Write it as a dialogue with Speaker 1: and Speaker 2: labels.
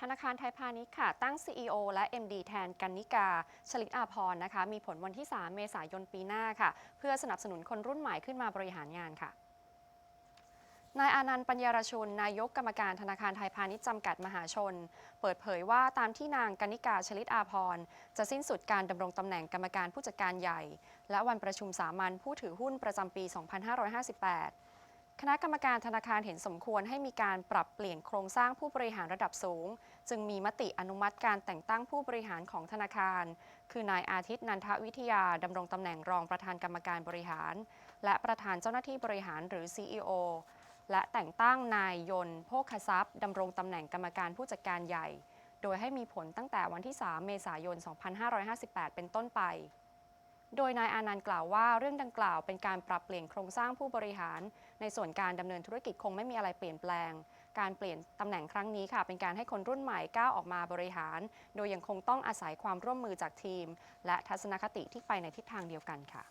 Speaker 1: ธนาคารไทยพาณิชย์ค่ะ ตั้ง CEO และ MD แทนกันนิกา ชลิตอาพรนะคะ มีผลวันที่ 3 เมษายนปีหน้าค่ะ เพื่อสนับสนุนคนรุ่นใหม่ขึ้นมาบริหารงานค่ะนายอานันต์ปัญญารชุน นายกกรรมการธนาคารไทยพาณิชย์จำกัดมหาชน เปิดเผยว่าตามที่นางกนิกาชลิตอาพร จะสิ้นสุดการดำรงตำแหน่งกรรมการผู้จัดการใหญ่ และวันประชุมสามัญผู้ถือหุ้นประจำปี 2558 คณะกรรมการธนาคารเห็นสมควรให้มีการปรับเปลี่ยนโครงสร้างผู้บริหารระดับสูง จึงมีมติอนุมัติการแต่งตั้งผู้บริหารของธนาคาร คือนายอาทิตย์นันทวิทยาดำรงตำแหน่งรองประธานกรรมการบริหาร และประธานเจ้าหน้าที่บริหารหรือ CEO และแต่งตั้งนายยนต์โภคทรัพย์ดำรงตำแหน่งกรรมการผู้จัดการใหญ่ โดยให้มีผลตั้งแต่วันที่ 3 เมษายน 2558 เป็นต้นไป โดยนายอานันต์กล่าวว่าเรื่องดังกล่าวเป็นการปรับเปลี่ยนโครงสร้างผู้บริหาร ในส่วนการดำเนินธุรกิจคงไม่มีอะไรเปลี่ยนแปลง การเปลี่ยนตำแหน่งครั้งนี้ค่ะ เป็นการให้คนรุ่นใหม่ก้าวออกมาบริหาร โดยยังคงต้องอาศัยความร่วมมือจากทีม และทัศนคติที่ไปในทิศทางเดียวกันค่ะ